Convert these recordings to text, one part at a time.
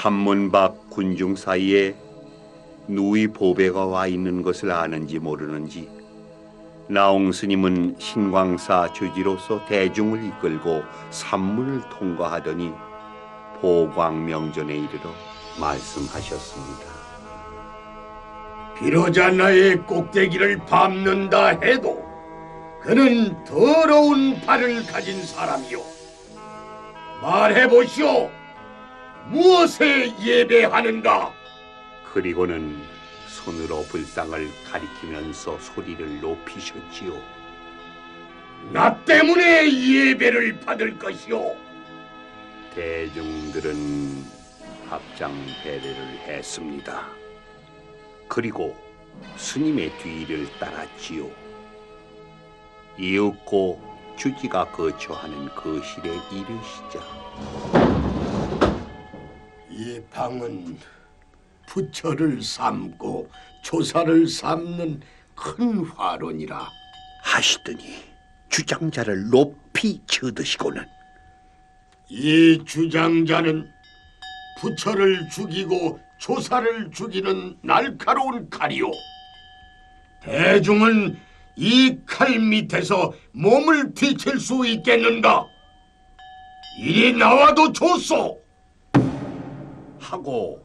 산문 밖 군중 사이에 누이 보배가 와 있는 것을 아는지 모르는지 나홍 스님은 신광사 주지로서 대중을 이끌고 산문을 통과하더니 보광명전에 이르러 말씀하셨습니다. 비로자 나의 꼭대기를 밟는다 해도 그는 더러운 발을 가진 사람이요. 말해보시오. 무엇에 예배하는가? 그리고는 손으로 불상을 가리키면서 소리를 높이셨지요. 나 때문에 예배를 받을 것이오. 대중들은 합장 배례를 했습니다. 그리고 스님의 뒤를 따랐지요. 이윽고 주지가 거처하는 거실에 이르시자 이 방은 부처를 삼고 조사를 삼는 큰 화론이라. 하시더니 주장자를 높이 쳐드시고는 이 주장자는 부처를 죽이고 조사를 죽이는 날카로운 칼이요. 대중은 이 칼 밑에서 몸을 뒤칠 수 있겠는가? 이리 나와도 좋소. 하고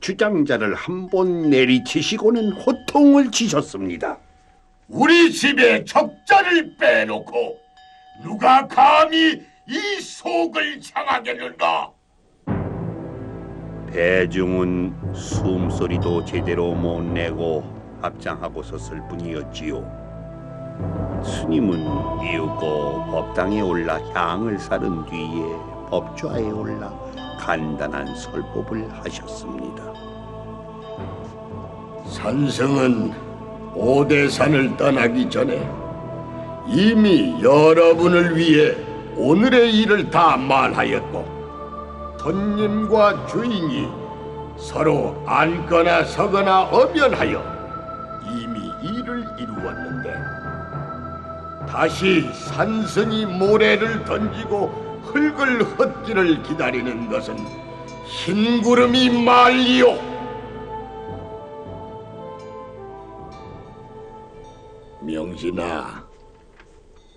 주장자를 한 번 내리치시고는 호통을 치셨습니다. 우리 집에 적자를 빼놓고 누가 감히 이 속을 향하겠는가? 대중은 숨소리도 제대로 못 내고 합장하고 섰을 뿐이었지요. 스님은 이윽고 법당에 올라 향을 사른 뒤에 법좌에 올라 간단한 설법을 하셨습니다. 산성은 오대산을 떠나기 전에 이미 여러분을 위해 오늘의 일을 다 말하였고 손님과 주인이 서로 앉거나 서거나 엄연하여 이미 일을 이루었는데 다시 산성이 모래를 던지고 흙을 헛기를 기다리는 것은 흰 구름이 말리요. 명진아,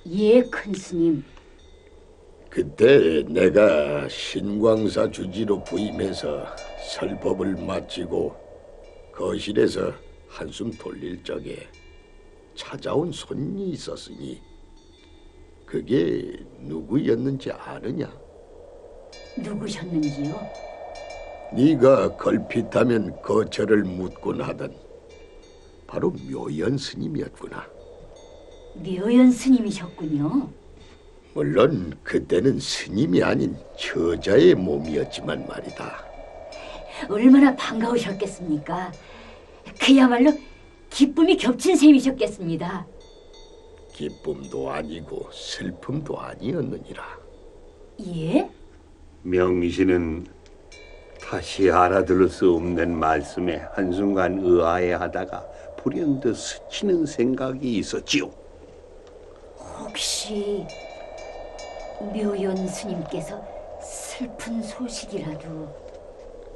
예, 큰 스님. 그때 내가 신광사 주지로 부임해서 설법을 마치고 거실에서 한숨 돌릴 적에 찾아온 손이 있었으니 그게 누구였는지 아느냐? 누구셨는지요? 네가 걸핏하면 거처를 묻곤 하던 바로 묘연 스님이었구나. 묘연 스님이셨군요. 물론 그때는 스님이 아닌 처자의 몸이었지만 말이다. 얼마나 반가우셨겠습니까? 그야말로 기쁨이 겹친 셈이셨겠습니다. 기쁨도 아니고 슬픔도 아니었느니라. 예? 명신은 다시 알아들을 수 없는 말씀에 한순간 의아해하다가 불현듯 스치는 생각이 있었지요. 혹시 묘연 스님께서 슬픈 소식이라도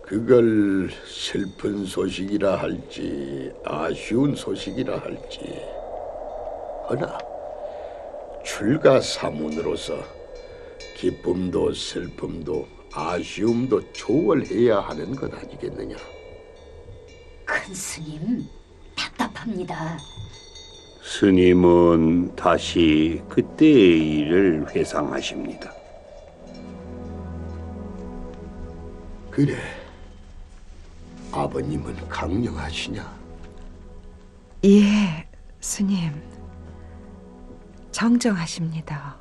그걸 슬픈 소식이라 할지 아쉬운 소식이라 할지 허나 출가 사문으로서 기쁨도 슬픔도 아쉬움도 조월해야 하는 것 아니겠느냐. 큰 스님 답답합니다. 스님은 다시 그때의 일을 회상하십니다. 그래. 아버님은 강령하시냐? 예, 스님. 정정하십니다.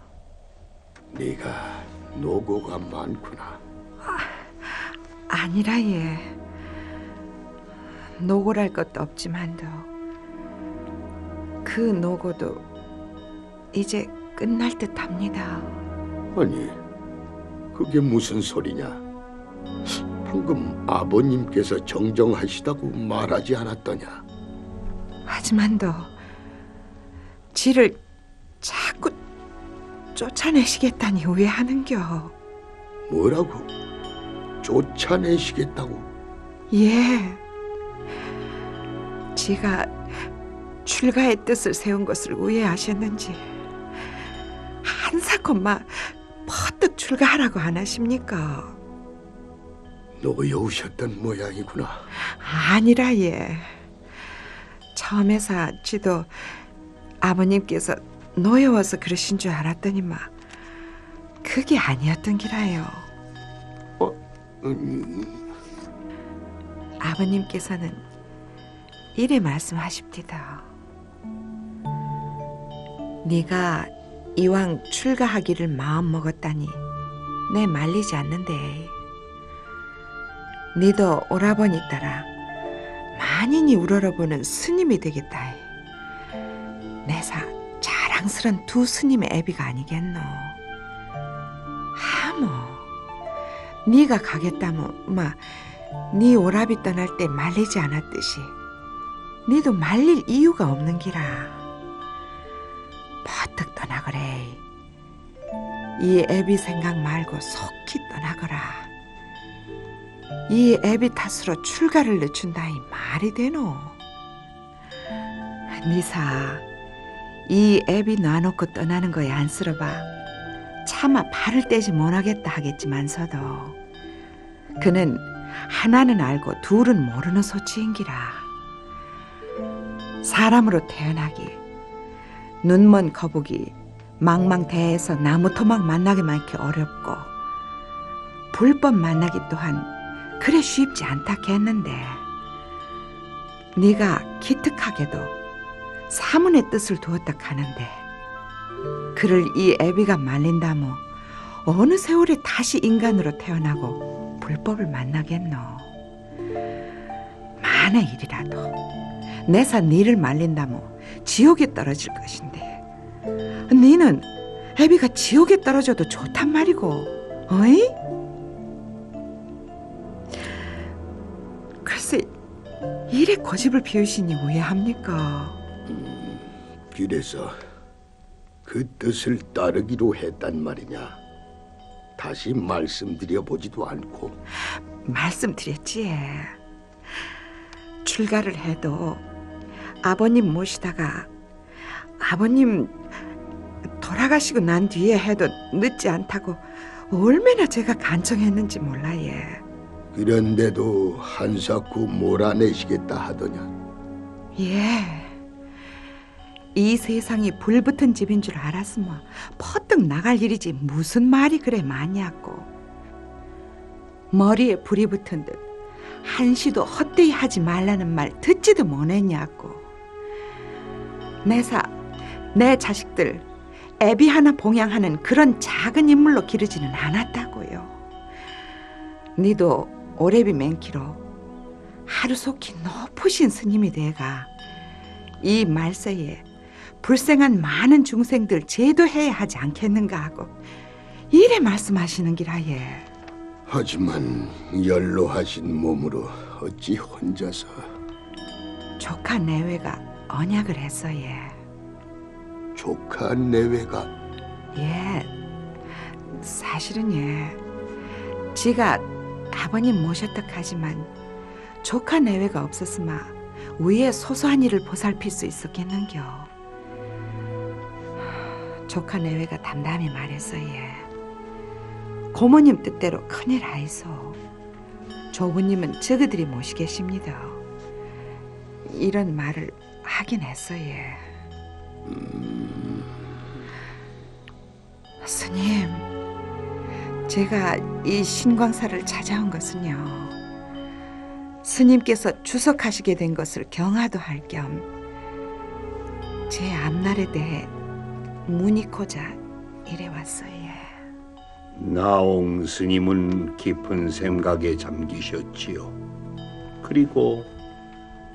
네가 노고가 많구나. 아 니라 예. 노고랄 것도 없지만도 그 노고도 이제 끝날 듯합니다. 아니, 그게 무슨 소리냐? 방금 아버님께서 정정하시다고 말하지 않았더냐? 하지만도 지를 쫓아내시겠다니 왜 하는겨? 뭐라고? 쫓아내시겠다고? 예. 지가 출가의 뜻을 세운 것을 우회하셨는지 한사코 막 퍼뜩 출가하라고 안 하십니까? 노여우셨던 모양이구나. 아니라 예. 처음에서 지도 아버님께서 노여워서 그러신 줄 알았더니만 그게 아니었던 기라요. 음, 아버님께서는 이래 말씀하십디다. 네가 이왕 출가하기를 마음 먹었다니 내 말리지 않는데. 네도 오라버니 따라 만인이 우러러보는 스님이 되겠다. 내사 자랑스런 두 스님의 애비가 아니겠노. 하모, 네가 가겠다면 막네 오라비 떠날 때 말리지 않았듯이 네도 말릴 이유가 없는 기라. 버뜩 떠나거래. 이 애비 생각 말고 속히 떠나거라. 이 애비 탓으로 출가를 늦춘다이 말이 되노? 니사, 이 애비 놔놓고 떠나는 거에 안쓰러봐. 차마 발을 떼지 못하겠다 하겠지만서도 그는 하나는 알고 둘은 모르는 소치인기라. 사람으로 태어나기, 눈먼 거북이 망망대해에서 나무 토막 만나기만 이렇게 어렵고 불법 만나기 또한 그래 쉽지 않다 했는데 네가 기특하게도 사문의 뜻을 두었다 하는데 그를 이 애비가 말린다모 어느 세월에 다시 인간으로 태어나고 불법을 만나겠노 만의 일이라도 내사 니를 말린다모 지옥에 떨어질 것인데 니는 애비가 지옥에 떨어져도 좋단 말이고 어이? 글쎄 이래 고집을 피우시니 왜 합니까? 그래서 그 뜻을 따르기로 했단 말이냐? 다시 말씀드려 보지도 않고 말씀드렸지. 출가를 해도 아버님 모시다가 아버님 돌아가시고 난 뒤에 해도 늦지 않다고 얼마나 제가 간청했는지 몰라 예. 그런데도 한사코 몰아내시겠다 하더냐? 예. 이 세상이 불붙은 집인 줄 알았으면 퍼뜩 나갈 일이지 무슨 말이 그래 많냐고. 머리에 불이 붙은 듯 한시도 헛되이 하지 말라는 말 듣지도 못했냐고. 내사 내 자식들 애비 하나 봉양하는 그런 작은 인물로 기르지는 않았다고요. 니도 오래비 맹키로 하루속히 높으신 스님이 돼가 이 말세에 불생한 많은 중생들 제도해야 하지 않겠는가 하고 이래 말씀하시는 기라 예. 하지만 연로하신 몸으로 어찌 혼자서 조카 내외가 언약을 했어 예. 조카 내외가 예. 사실은 예. 지가 아버님 모셨다 하지만 조카 내외가 없었으마 위에 소소한 일을 보살필 수 있었겠는겨. 조카 내외가 담담히 말했어 예. 고모님 뜻대로 큰일 하이소. 조부님은 저그들이 모시겠습니다. 이런 말을 하긴 했어 예. 스님, 제가 이 신광사를 찾아온 것은요. 스님께서 주석하시게 된 것을 경화도 할 겸 제 앞날에 대해 문의코자 이래 왔어요. 나옹 스님은 깊은 생각에 잠기셨지요. 그리고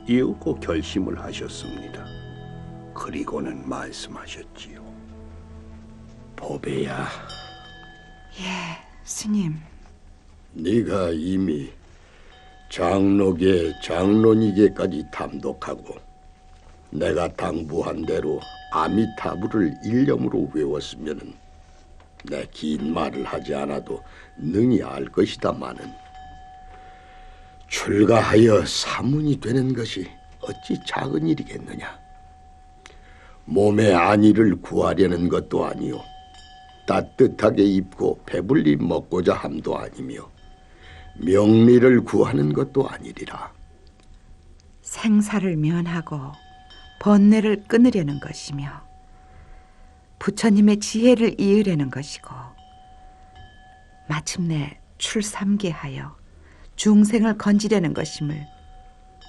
이윽고 결심을 하셨습니다. 그리고는 말씀하셨지요. 보배야, 예, 스님. 네가 이미 장로계 장로니계까지 탐독하고 내가 당부한 대로 아미타불을 일념으로 외웠으면은 내긴 말을 하지 않아도 능히 알 것이다마는 출가하여 사문이 되는 것이 어찌 작은 일이겠느냐? 몸의 안위를 구하려는 것도 아니요 따뜻하게 입고 배불리 먹고자 함도 아니며 명리를 구하는 것도 아니리라. 생사를 면하고 번뇌를 끊으려는 것이며 부처님의 지혜를 이으려는 것이고 마침내 출삼계하여 중생을 건지려는 것임을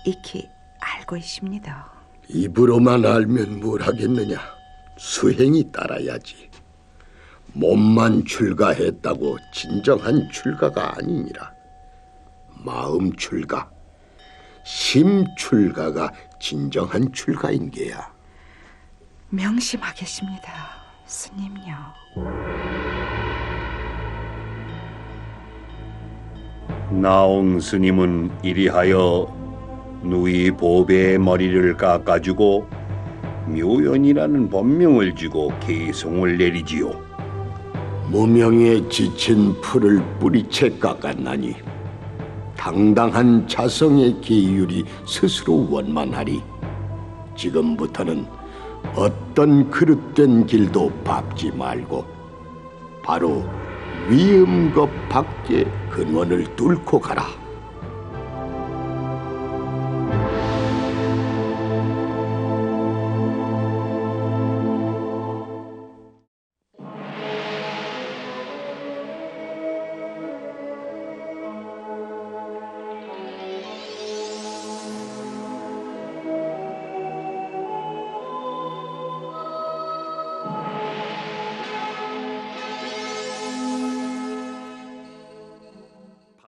익히 알고 있습니다. 입으로만 알면 뭘 하겠느냐? 수행이 따라야지. 몸만 출가했다고 진정한 출가가 아니니라. 마음 출가, 심 출가가 진정한 출가인 게야. 명심하겠습니다, 스님요. 나옹 스님은 이리하여 누이 보배의 머리를 깎아주고 묘연이라는 법명을 주고 계송을 내리지요. 무명에 지친 풀을 뿌리채 깎았나니 당당한 자성의 계율이 스스로 원만하리. 지금부터는 어떤 그릇된 길도 밟지 말고 바로 위음겁 밖에 근원을 뚫고 가라.